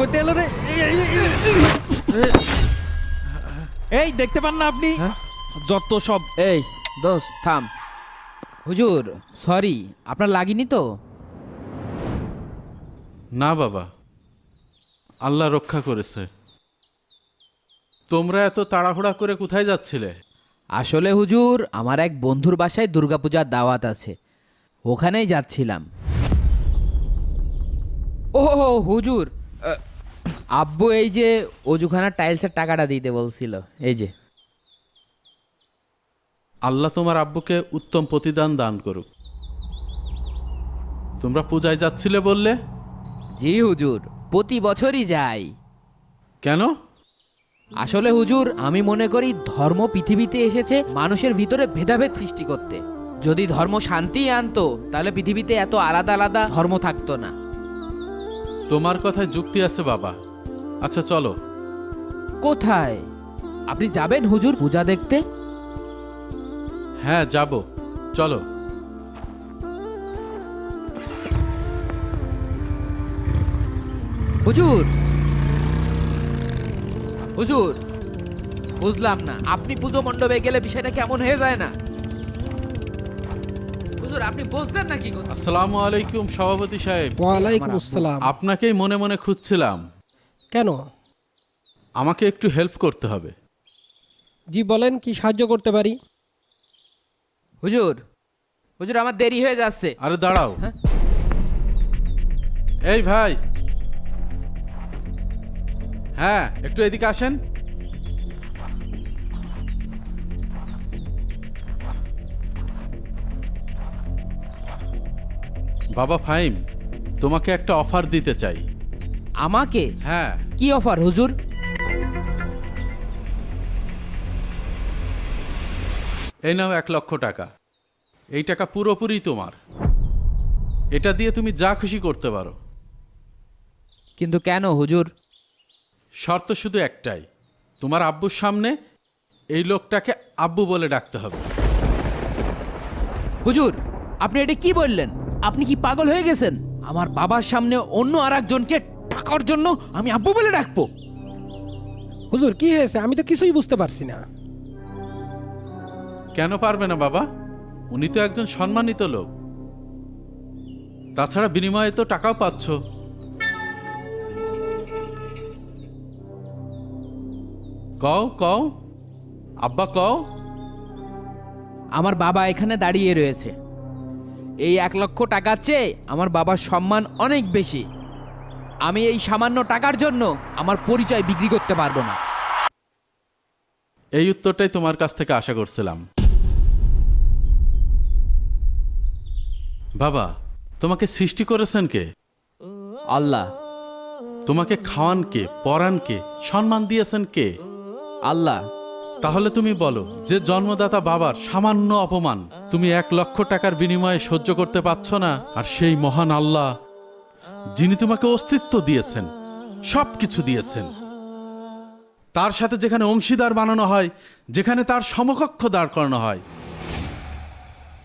করতে এলো রে। এই দেখতে পান না আপনি? যত সব এই দোষ থাম। হুজুর সরি আপনার লাগেনি তো? না বাবা আল্লাহ রক্ষা করেছে। তোমরা এত তাড়াহুড়া করে কোথায় যাচ্ছিলে? আসলে হুজুর আমার এক বন্ধুর বাসায় দুর্গাপূজার দাওয়াত আছে। ওখানেই যাচ্ছিলাম। ও হুজুর আব্বু এই যে অজুখানার টাইলসের টাকাটা দিতে বলছিল এই যে। আল্লাহ তোমার আব্বুকে উত্তম প্রতিদান দান করুক। তোমরা পূজায় যাচ্ছিলে বললে? জি হুজুর প্রতি বছরই যাই। কেন? আসলে হুজুর আমি মনে করি ধর্ম পৃথিবীতে এসেছে মানুষের ভিতরে ভেদাভেদ সৃষ্টি করতে। যদি ধর্ম শান্তি আনতো তাহলে পৃথিবীতে এত আলাদা আলাদা ধর্ম থাকতো না। তোমার কথায় যুক্তি আছে বাবা। আচ্ছা চলো। কোথায়? আপনি যাবেন হুজুর পূজা দেখতে? হ্যাঁ যাব। চলো। হুজুর! হুজুর! বুঝলাম না আপনি পুজো মণ্ডপে গেলে বিষয়টা কেমন হয়ে যায় না? হুজুর আপনি বুঝলেন না কি কথা আসসালামু আলাইকুম সভাপতি সাহেব। ওয়ালাইকুম আসসালাম। আপনাকেই মনে মনে খুঁজছিলাম। কেন? আমাকে একটু হেল্প করতে হবে। জি বলেন কি সাহায্য করতে পারি? হুজুর হুজুর আমার দেরি হয়ে যাচ্ছে। আরে দাঁড়াও। হ্যাঁ? এই ভাই। হ্যাঁ একটু এদিকে আসেন। বাবা ফাইম তোমাকে একটা অফার দিতে চাই। আমাকে হ্যাঁ। কি অফার হুজুর? এই নাও এক লক্ষ টাকা। এই টাকা পুরোপুরি তোমার। এটা দিয়ে তুমি যা খুশি করতে পারো। কিন্তু কেন হুজুর? শর্ত শুধু একটাই তোমার আব্বুর সামনে এই লোকটাকে আব্বু বলে ডাকতে হবে। হুজুর আপনি এটা কি বললেন? আপনি কি পাগল হয়ে গেছেন? আমার বাবার সামনে অন্য আর একজনকে টাকার জন্য আমি আব্বু বলে ডাকবো। হুজুর কি হয়েছে? আমি তো কিছুই বুঝতে পারছি না। কেন পারবে না বাবা? উনি তো একজন সম্মানিত লোক। তাছাড়া বিনিময়ে তো টাকাও পাচ্ছ। কও কও। আব্বা কও। আমার বাবা এখানে দাঁড়িয়ে রয়েছে। এই এক লক্ষ টাকার চেয়ে আমার বাবার সম্মান অনেক বেশি। আমি এই সামান্য টাকার জন্য আমার পরিচয় বিক্রি করতে পারব না। এই উত্তরটাই তোমার কাছ থেকে আশা করছিলাম। বাবা তোমাকে সৃষ্টি করেছেন কে? আল্লাহ। তোমাকে খাওয়ান কে পরান কে সম্মান দিয়েছেন কে? আল্লাহ। তাহলে তুমি বলো যে জন্মদাতা বাবার সামান্য অপমান তুমি এক লক্ষ টাকার বিনিময়ে সহ্য করতে পারছ না আর সেই মহান আল্লাহ যিনি তোমাকে অস্তিত্ব দিয়েছেন সব কিছু দিয়েছেন। তার সাথে যেখানে অংশীদার বানানো হয়, যেখানে তার সমকক্ষ দাঁড় করানো হয়।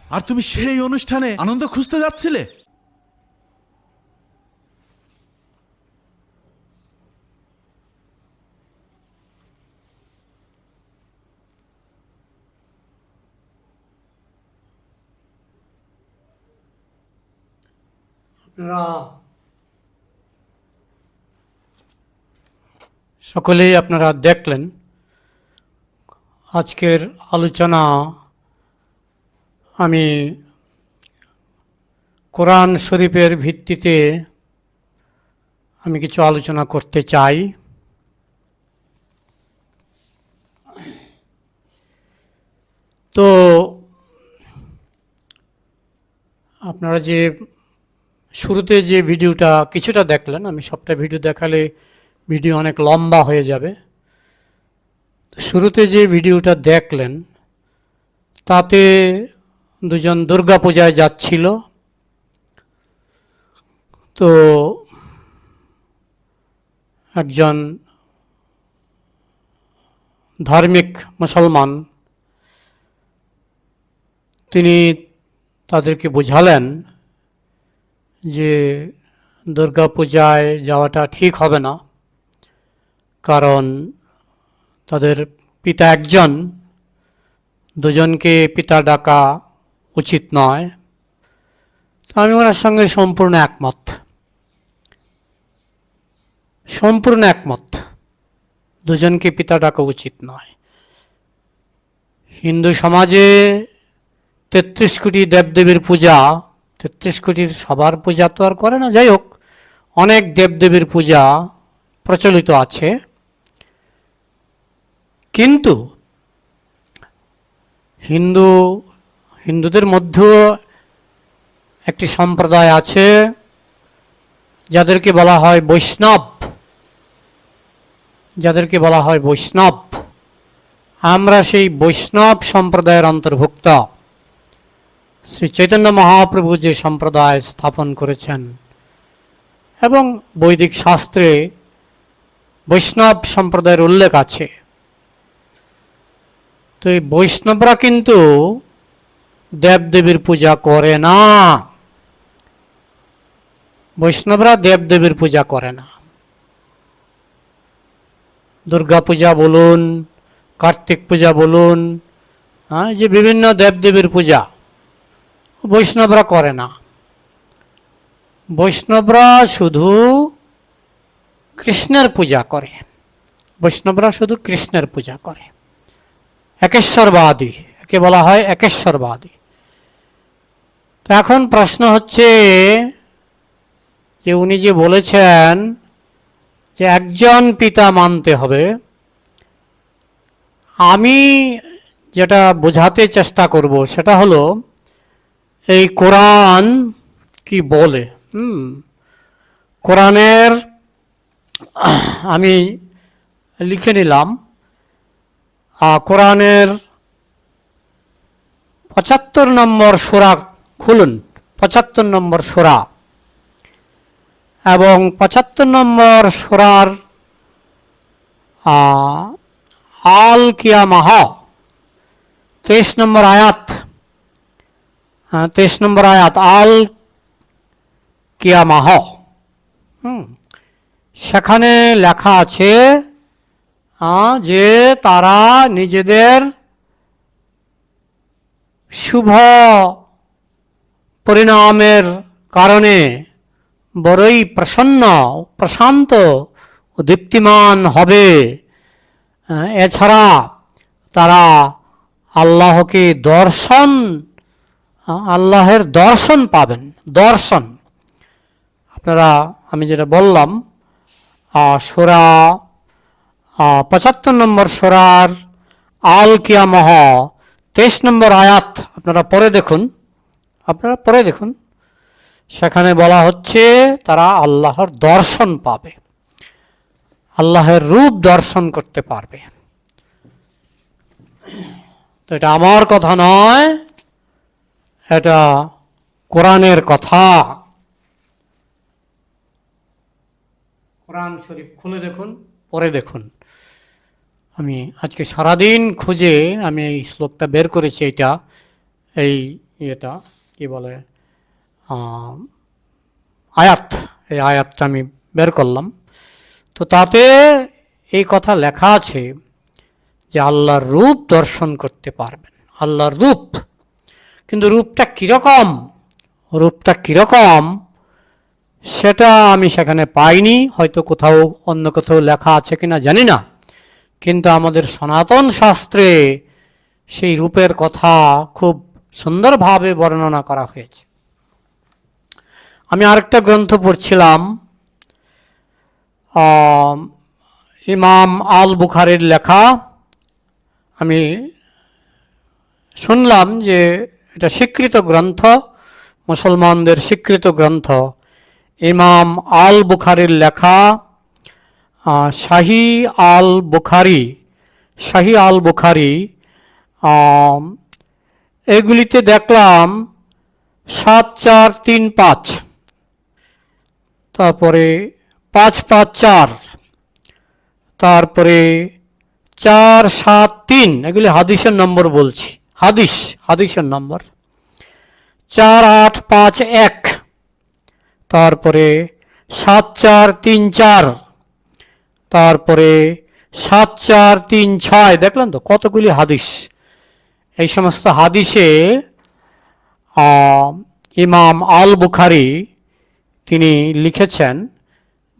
আর তুমি সেই অনুষ্ঠানে আনন্দ খুঁজতে যাচ্ছিলে? সকলেই আপনারা দেখলেন। আজকের আলোচনা আমি কোরআন শরীফের ভিত্তিতে আমি কিছু আলোচনা করতে চাই। তো আপনারা যে শুরুতে যে ভিডিওটা কিছুটা দেখলেন, আমি সবটা ভিডিও দেখালে ভিডিও অনেক লম্বা হয়ে যাবে। শুরুতে যে ভিডিওটা দেখলেন, তাতে দুজন দুর্গা পূজায় যাচ্ছিল। তো একজন ধার্মিক মুসলমান, তিনি তাদেরকে বোঝালেন যে দুর্গা পূজায় যাওয়াটা ঠিক হবে না। কারণ তাদের পিতা একজন, দুজনকে পিতা ডাকা উচিত নয়। তো আমি ওনার সঙ্গে সম্পূর্ণ একমত। সম্পূর্ণ একমত। দুজনকে পিতা ডাকা উচিত নয়। হিন্দু সমাজে তেত্রিশ কোটি দেবদেবীর পূজা, তেত্রিশ কোটির সবার পূজা তো আর করে না। যাই হোক, অনেক দেবদেবীর পূজা প্রচলিত আছে। কিন্তু হিন্দু, হিন্দুদের মধ্যেও একটি সম্প্রদায় আছে যাদেরকে বলা হয় বৈষ্ণব। যাদেরকে বলা হয় বৈষ্ণব। আমরা সেই বৈষ্ণব সম্প্রদায়ের অন্তর্ভুক্ত। শ্রী চৈতন্য মহাপ্রভু যে সম্প্রদায় স্থাপন করেছেন এবং বৈদিক শাস্ত্রে বৈষ্ণব সম্প্রদায়ের উল্লেখ আছে। তো এই বৈষ্ণবরা কিন্তু দেবদেবীর পূজা করে না। বৈষ্ণবরা দেবদেবীর পূজা করে না। দুর্গা পূজা বলুন, কার্তিক পূজা বলুন হ্যাঁ যে বিভিন্ন দেবদেবীর পূজা, বৈষ্ণবরা করে না। বৈষ্ণবরা শুধু কৃষ্ণের পূজা করে। বৈষ্ণবরা শুধু কৃষ্ণের পূজা করে। একেশ্বরবাদী। একে বলা হয় একেশ্বরবাদী। তো এখন প্রশ্ন হচ্ছে যে উনি যে বলেছেন যে একজন পিতা মানতে হবে, আমি যেটা বোঝাতে চেষ্টা করব সেটা হলো এই কোরআন কি বলে? হুম। কোরআনের, আমি লিখে নিলাম। কোরআনের পঁচাত্তর নম্বর সোরা খুলুন, পঁচাত্তর নম্বর সোরা। এবং পঁচাত্তর নম্বর সোরার আল কিয়ামাহ, তেইশ নম্বর আয়াত তেইশ নম্বর আয়াত, আল কিয়ামাহ। হুম, সেখানে লেখা আছে যে তারা নিজেদের শুভ পরিণামের কারণে বড়ই প্রসন্ন, প্রশান্ত দীপ্তিমান হবে। এছাড়া তারা আল্লাহকে দর্শন আল্লাহের দর্শন পাবেন, দর্শন। আপনারা, আমি যেটা বললাম সোরা পঁচাত্তর নম্বর সোরার আল কিয়ামহ, তেইশ নম্বর আয়াত, আপনারা পরে দেখুন। আপনারা পরে দেখুন। সেখানে বলা হচ্ছে, তারা আল্লাহর দর্শন পাবে। আল্লাহের রূপ দর্শন করতে পারবে। তো এটা আমার কথা নয়, এটা কোরআনের কথা। কোরআন শরীফ খুলে দেখুন। পরে দেখুন। আমি আজকে সারাদিন খুঁজে আমি এই শ্লোকটা বের করেছি এটা। এই ইয়েটা, কি বলে আয়াত। এই আয়াতটা আমি বের করলাম। তো তাতে এই কথা লেখা আছে যে আল্লাহর রূপ দর্শন করতে পারবেন। আল্লাহর রূপ। কিন্তু রূপটা কীরকম? রূপটা কীরকম? সেটা আমি সেখানে পাইনি, হয়তো কোথাও অন্য কোথাও লেখা আছে কিনা জানি না। কিন্তু আমাদের সনাতন শাস্ত্রে সেই রূপের কথা খুব সুন্দরভাবে বর্ণনা করা হয়েছে। আমি আরেকটা গ্রন্থ পড়ছিলাম ইমাম আল বুখারের লেখা। আমি শুনলাম যে এটা স্বীকৃত গ্রন্থ, মুসলমানদের স্বীকৃত গ্রন্থ। ইমাম আল বুখারির লেখা শাহি আল বুখারি শাহি আল বুখারি এগুলিতে দেখলাম সাত, চার, তিন, পাঁচ। তারপরে পাঁচ পাঁচ, চার। তারপরে চার, সাত, তিন। এগুলি হাদিসের নম্বর বলছি। হাদিস, হাদিসের নম্বর। চার, আট, পাঁচ, এক। তারপরে সাত চার তিন চার, তারপরে সাত চার তিন ছয়। দেখলেন তো কতগুলি হাদিস? এই সমস্ত হাদিসে ইমাম আল বুখারি তিনি লিখেছেন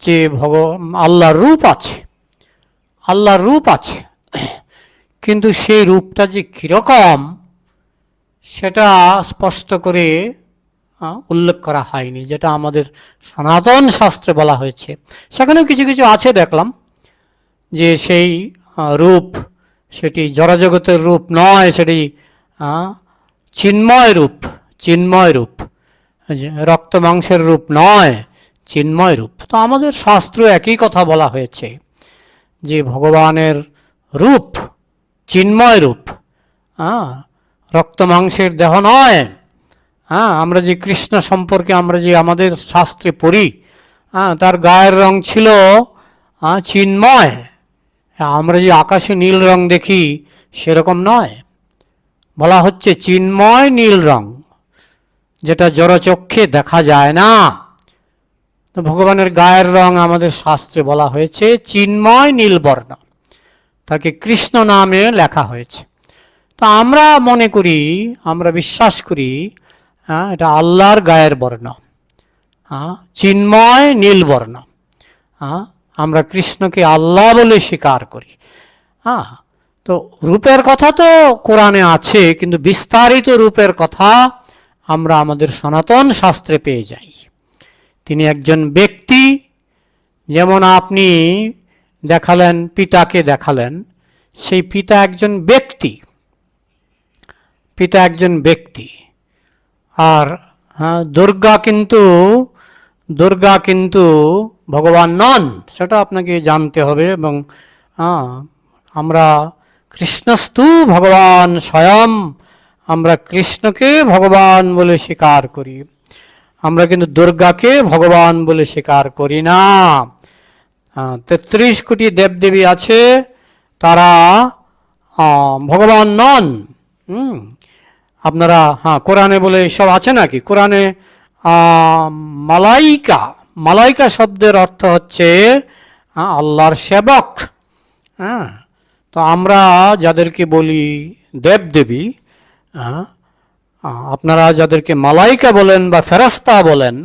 যে ভগ, আল্লাহর রূপ আছে, আল্লাহর রূপ আছে, কিন্তু সেই রূপটা যে কীরকম, সেটা স্পষ্ট করে উল্লেখ করা হয়নি, যেটা আমাদের সনাতন শাস্ত্রে বলা হয়েছে। সেখানেও কিছু কিছু আছে দেখলাম, যে সেই রূপ, সেটি জড়জগতের রূপ নয়, সেটি চিন্ময় রূপ চিন্ময় রূপ। রক্ত মাংসের রূপ নয়, চিন্ময় রূপ। তো আমাদের শাস্ত্র একই কথা বলা হয়েছে, যে ভগবানের রূপ, চিন্ময় রূপ হ্যাঁ রক্ত মাংসের দেহ নয় হ্যাঁ আমরা যে কৃষ্ণ সম্পর্কে আমরা যে আমাদের শাস্ত্রে পড়ি হ্যাঁ তার গায়ের রং ছিল হ্যাঁ, চিন্ময়। আমরা যে আকাশে নীল রং দেখি সেরকম নয়। বলা হচ্ছে চিন্ময় নীল রং যেটা জড়চক্ষে দেখা যায় না। তো ভগবানের গায়ের রং আমাদের শাস্ত্রে বলা হয়েছে চিন্ময় নীলবর্ণ তাকে কৃষ্ণ নামে লেখা হয়েছে। তো আমরা মনে করি আমরা বিশ্বাস করি হ্যাঁ এটা আল্লাহর গায়ের বর্ণ। হ্যাঁ চিন্ময় নীলবর্ণ হ্যাঁ আমরা কৃষ্ণকে আল্লাহ বলে স্বীকার করি। হ্যাঁ তো রূপের কথা তো কোরআনে আছে, কিন্তু বিস্তারিত রূপের কথা আমরা আমাদের সনাতন শাস্ত্রে পেয়ে যাই। তিনি একজন ব্যক্তি, যেমন আপনি দেখালেন, পিতাকে দেখালেন, সেই পিতা একজন ব্যক্তি। পিতা একজন ব্যক্তি। আর হ্যাঁ দুর্গা কিন্তু দুর্গা কিন্তু ভগবান নন। সেটা আপনাকে জানতে হবে এবং হ্যাঁ আমরা কৃষ্ণস্তু ভগবান স্বয়ং, আমরা কৃষ্ণকে ভগবান বলে স্বীকার করি। আমরা কিন্তু দুর্গাকে ভগবান বলে স্বীকার করি না। তেত্রিশ কোটি দেবদেবী আছে, তারা ভগবান নন। হুম আপনারা হ্যাঁ কোরআনে বলে সব আছে নাকি? কোরআনে মালাইকা মালাইকা শব্দের অর্থ হচ্ছে আল্লাহর সেবক। হ্যাঁ তো আমরা যাদেরকে বলি দেবদেবী আপনারা যাদেরকে মালাইকা বলেন বা ফেরাস্তা বলেন,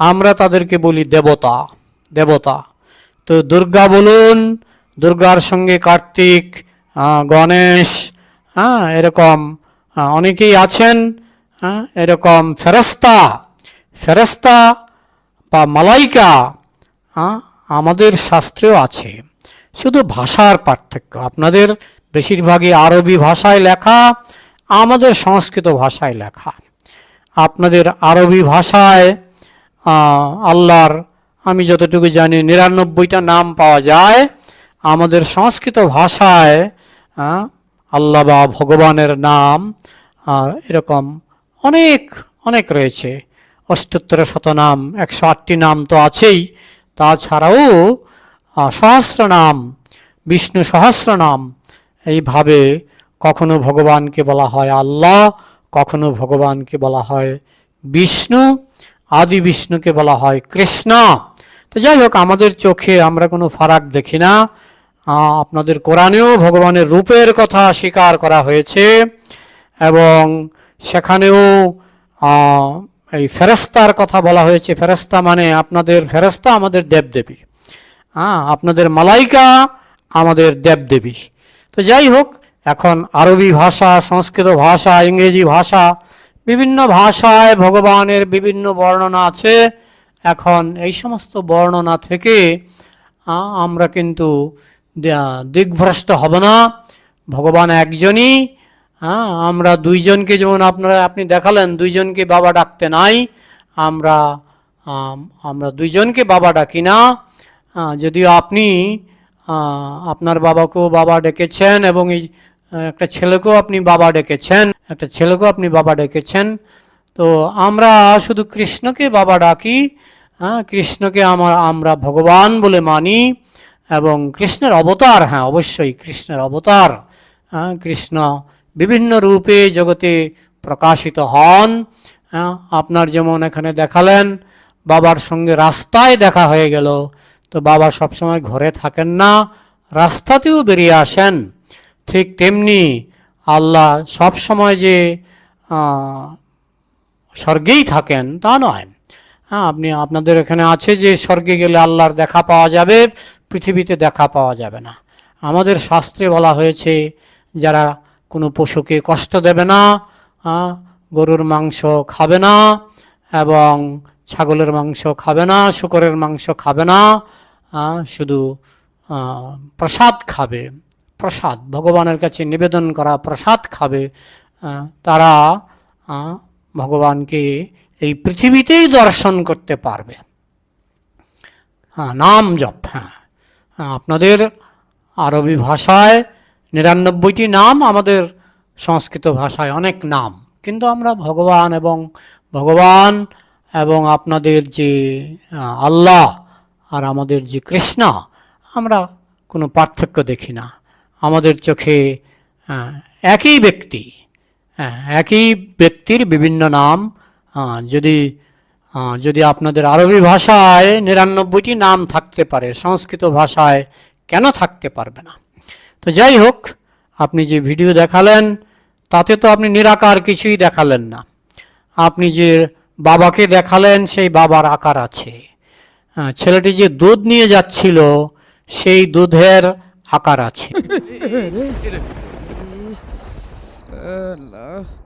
আমরা তাদেরকে বলি দেবতা দেবতা। তো দুর্গা বলুন, দুর্গার সঙ্গে কার্তিক গণেশ হ্যাঁ এরকম। অনেকেই আছেন এরকম ফেরস্তা ফেরস্তা বা মালাইকা আমাদের শাস্ত্রেও আছে। শুধু ভাষার পার্থক্য, আপনাদের বেশিরভাগই আরবি ভাষায় লেখা, আমাদের সংস্কৃত ভাষায় লেখা। আপনাদের আরবি ভাষায় আল্লাহর, আমি যতটুকু জানি, নিরানব্বইটা নাম পাওয়া যায়। আমাদের সংস্কৃত ভাষায় আল্লাহ বা ভগবানের নাম, আর এরকম অনেক অনেক রয়েছে। অষ্টোত্তর শত নাম, একশো আটটি নাম তো আছেই। তাছাড়াও সহস্র নাম, বিষ্ণু সহস্র নাম, এইভাবে কখনো ভগবানকে বলা হয় আল্লাহ, কখনো ভগবানকে বলা হয় বিষ্ণু, আদি বিষ্ণুকে বলা হয় কৃষ্ণ। তো যাই হোক, আমাদের চোখে আমরা কোনো ফারাক দেখি না। আপনাদের কোরআনেও ভগবানের রূপের কথা স্বীকার করা হয়েছে এবং সেখানেও এই ফেরস্তার কথা বলা হয়েছে। ফেরস্তা মানে আপনাদের ফেরস্তা আমাদের দেবদেবী। হ্যাঁ আপনাদের মালাইকা আমাদের দেবদেবী। তো যাই হোক, এখন আরবি ভাষা, সংস্কৃত ভাষা, ইংরেজি ভাষা, বিভিন্ন ভাষায় ভগবানের বিভিন্ন বর্ণনা আছে। এখন এই সমস্ত বর্ণনা থেকে আমরা কিন্তু দিগ্ভ্রষ্ট হব না। ভগবান একজনই হ্যাঁ আমরা দুইজনকে যেমন আপনারা, আপনি দেখালেন, দুইজনকে বাবা ডাকতে নাই, আমরা আমরা দুইজনকে বাবা ডাকি না। যদিও আপনি আপনার বাবাকেও বাবা ডেকেছেন এবং এই একটা ছেলেকেও আপনি বাবা ডেকেছেন, একটা ছেলেকেও আপনি বাবা ডেকেছেন। তো আমরা শুধু কৃষ্ণকে বাবা ডাকি হ্যাঁ কৃষ্ণকে আমার, আমরা ভগবান বলে মানি। এবং কৃষ্ণের অবতার হ্যাঁ অবশ্যই কৃষ্ণের অবতার হ্যাঁ কৃষ্ণ বিভিন্ন রূপে জগতে প্রকাশিত হন হ্যাঁ আপনার যেমন এখানে দেখালেন, বাবার সঙ্গে রাস্তায় দেখা হয়ে গেল, তো বাবা সবসময় ঘরে থাকেন না, রাস্তাতেও বেরিয়ে আসেন। ঠিক তেমনি আল্লাহ সব সময় যে স্বর্গেই থাকেন তা নয়। হ্যাঁ আপনি, আপনাদের এখানে আছে যে, স্বর্গে গেলে আল্লাহর দেখা পাওয়া যাবে পৃথিবীতে দেখা পাওয়া যাবে না। আমাদের শাস্ত্রে বলা হয়েছে যারা কোনো পশুকে কষ্ট দেবে না গরুর মাংস খাবে না এবং ছাগলের মাংস খাবে না শুকরের মাংস খাবে না শুধু প্রসাদ খাবে প্রসাদ ভগবানের কাছে নিবেদন করা প্রসাদ খাবে তারা ভগবানকে এই পৃথিবীতেই দর্শন করতে পারবে। হ্যাঁ নাম জপ হ্যাঁ, আপনাদের আরবি ভাষায় নিরানব্বইটি নাম, আমাদের সংস্কৃত ভাষায় অনেক নাম। কিন্তু আমরা ভগবান এবং ভগবান এবং আপনাদের যে আল্লাহ আর আমাদের যে কৃষ্ণ, আমরা কোনো পার্থক্য দেখি না। আমাদের চোখে একই ব্যক্তি একই ব্যক্তির বিভিন্ন নাম যদি যদি আপনাদের আরবি ভাষায় নিরানব্বইটি নাম থাকতে পারে সংস্কৃত ভাষায় কেন থাকতে পারবে না? তো যাই হোক আপনি যে ভিডিও দেখালেন তাতে তো আপনি নিরাকার কিছুই দেখালেন না। আপনি যে বাবাকে দেখালেন সেই বাবার আকার আছে। হ্যাঁ, ছেলেটি যে দুধ নিয়ে যাচ্ছিল সেই দুধের আকার আছে।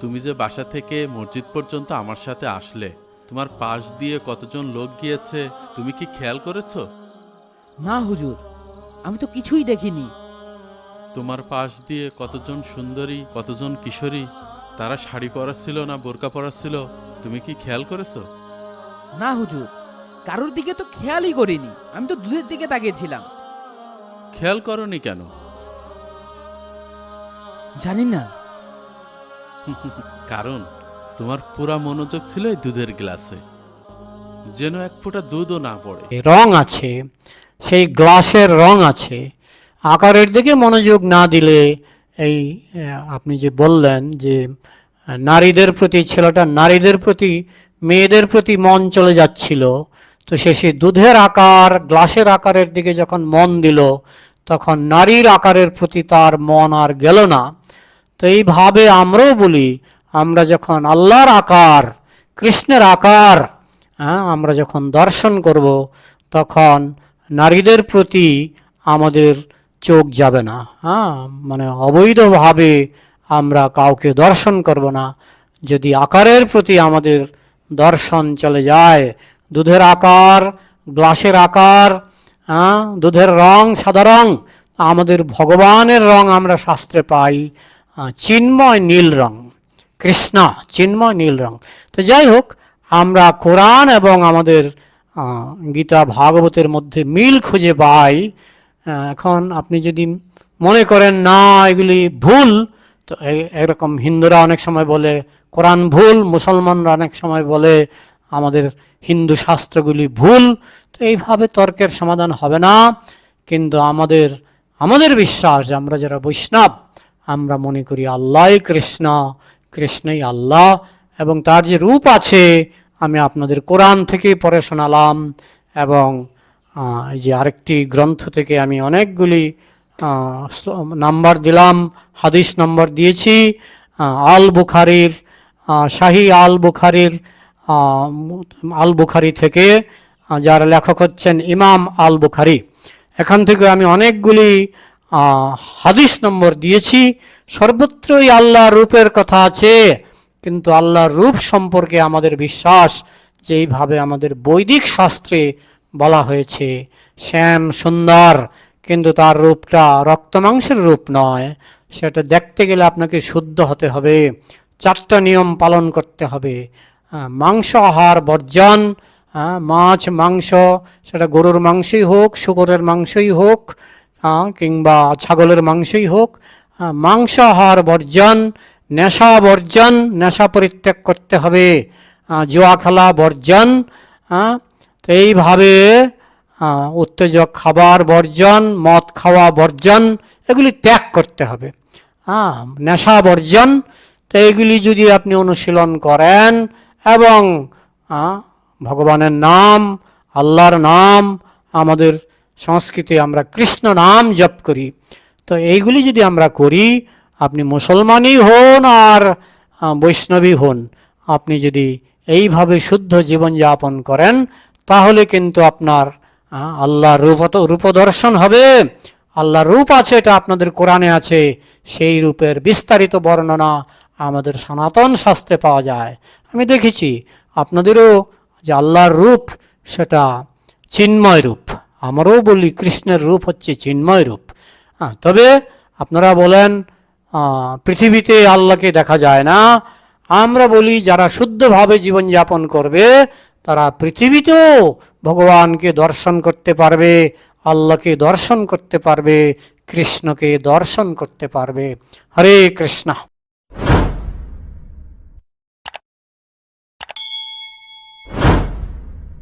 তুমি যে বাসা থেকে মসজিদ পর্যন্ত আমার সাথে আসলে তোমার পাশ দিয়ে কতজন লোক গিয়েছে তুমি কি খেয়াল করেছ? না হুজুর আমি তো কিছুই দেখিনি। তোমার পাশ দিয়ে কতজন সুন্দরী কতজন কিশোরী তারা শাড়ি পরা ছিল না বোরকা পরা ছিল তুমি কি খেয়াল করেছ? না হুজুর কারোর দিকে তো খেয়ালই করিনি আমি তো দুধের দিকে তাকিয়েছিলাম। খেয়াল করনি কেন? জানি না কারণ, তোমার পুরা মনোযোগ ছিল এই দুধের গ্লাসে। যেন এক ফোঁটা দুধও না পড়ে। রং আছে, সেই গ্লাসের রং আছে। আকারের দিকে মনোযোগ না দিলে এই আপনি যে বললেন যে, নারীদের প্রতি, ছেলেটা নারীদের প্রতি, মেয়েদের প্রতি মন চলে যাচ্ছিল, তো সে সেই দুধের আকার, গ্লাসের আকারের দিকে যখন মন দিল, তখন নারীর আকারের প্রতি তার মন আর গেল না। তো এইভাবে আমরাও বলি, আমরা যখন আল্লাহর আকার, কৃষ্ণের আকার হ্যাঁ আমরা যখন দর্শন করব, তখন নারীদের প্রতি আমাদের চোখ যাবে না হ্যাঁ মানে অবৈধভাবে আমরা কাউকে দর্শন করব না। যদি আকারের প্রতি আমাদের দর্শন চলে যায়, দুধের আকার, গ্লাসের আকার হ্যাঁ দুধের রং সাদা রং, আমাদের ভগবানের রং আমরা শাস্ত্রে পাই। চিন্ময় নীল রং। কৃষ্ণ, চিন্ময় নীল রং। তো যাই হোক, আমরা কোরআন এবং আমাদের গীতা ভাগবতের মধ্যে মিল খুঁজে পাই। এখন আপনি যদি মনে করেন, না, এগুলি ভুল, তো এরকম হিন্দুরা অনেক সময় বলে, কোরআন ভুল, মুসলমানরা অনেক সময় বলে, আমাদের হিন্দু শাস্ত্রগুলি ভুল, তো এইভাবে তর্কের সমাধান হবে না। কিন্তু আমাদের আমাদের বিশ্বাস যে আমরা যারা বৈষ্ণব আমরা মনে করি আল্লাহই কৃষ্ণ, কৃষ্ণই আল্লাহ এবং তার যে রূপ আছে, আমি আপনাদের কোরআন থেকে পড়ে শোনালাম এবং এই যে আরেকটি গ্রন্থ থেকে আমি অনেকগুলি নাম্বার দিলাম, হাদিস নম্বর দিয়েছি আল বুখারির শাহী আল বুখারির আল বুখারি থেকে যার লেখক হচ্ছেন ইমাম আল বুখারি। এখান থেকে আমি অনেকগুলি হাদিস নম্বর দিয়েছি, সর্বত্রই আল্লাহর রূপের কথা আছে, কিন্তু আল্লাহর রূপ সম্পর্কে আমাদের বিশ্বাস, যেইভাবে আমাদের বৈদিক শাস্ত্রে বলা হয়েছে, শ্যাম সুন্দর, কিন্তু তার রূপটা রক্তমাংসের রূপ নয়, সেটা দেখতে গেলে আপনাকে শুদ্ধ হতে হবে, চারটা নিয়ম পালন করতে হবে মাংস, আহার, বর্জন মাছ, মাংস, সেটা গরুর মাংসই হোক, শুকরের মাংসই হোক কিংবা ছাগলের মাংসই হোক আহ, মাংস আহার বর্জন নেশা বর্জন নেশা পরিত্যাগ করতে হবে জুয়া খেলা বর্জন তো এইভাবে উত্তেজক খাবার বর্জন মদ খাওয়া বর্জন এগুলি ত্যাগ করতে হবে। হ্যাঁ নেশা বর্জন তো এইগুলি যদি আপনি অনুশীলন করেন এবং ভগবানের নাম আল্লাহর নাম আমাদের সংস্কৃতি আমরা কৃষ্ণ নাম জপ করি। তো এইগুলি যদি আমরা করি আপনি মুসলমানই হন আর বৈষ্ণবী হন। আপনি যদি এইভাবে শুদ্ধ জীবনযাপন করেন তাহলে কিন্তু আপনার আহ, আল্লাহর রূপ রূপদর্শন হবে। আল্লাহর রূপ আছে এটা আপনাদের কোরআনে আছে। সেই রূপের বিস্তারিত বর্ণনা আমাদের সনাতন শাস্ত্রে পাওয়া যায়। আমি দেখেছি আপনাদেরও যে আল্লাহর রূপ সেটা চিন্ময় রূপ। আমারও বলি কৃষ্ণের রূপ হচ্ছে চিন্ময় রূপ। তবে আপনারা বলেন পৃথিবীতে আল্লাহকে দেখা যায় না। আমরা বলি, যারা শুদ্ধভাবে জীবনযাপন করবে, তারা পৃথিবীতেও ভগবানকে দর্শন করতে পারবে, আল্লাহকে দর্শন করতে পারবে, কৃষ্ণকে দর্শন করতে পারবে। হরে কৃষ্ণ।